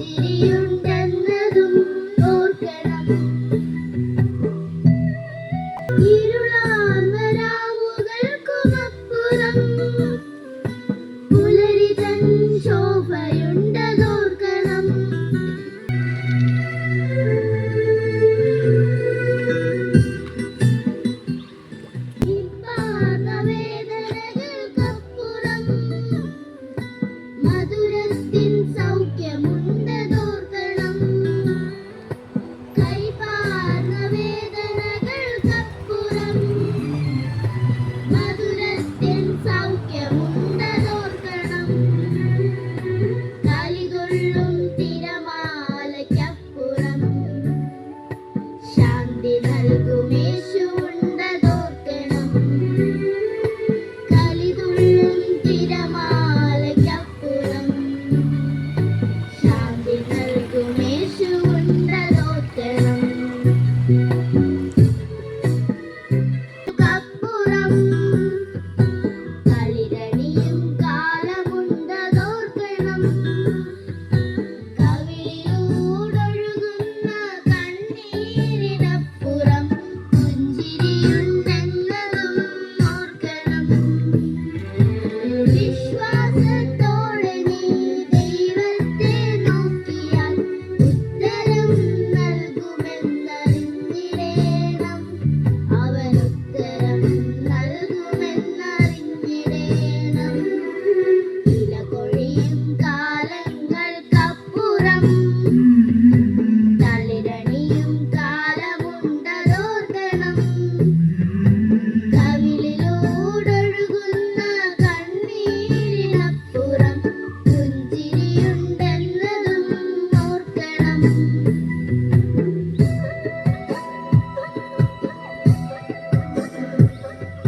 തിരിയുണ്ടെന്നതും ഓർക്കണം. ഇരുൾ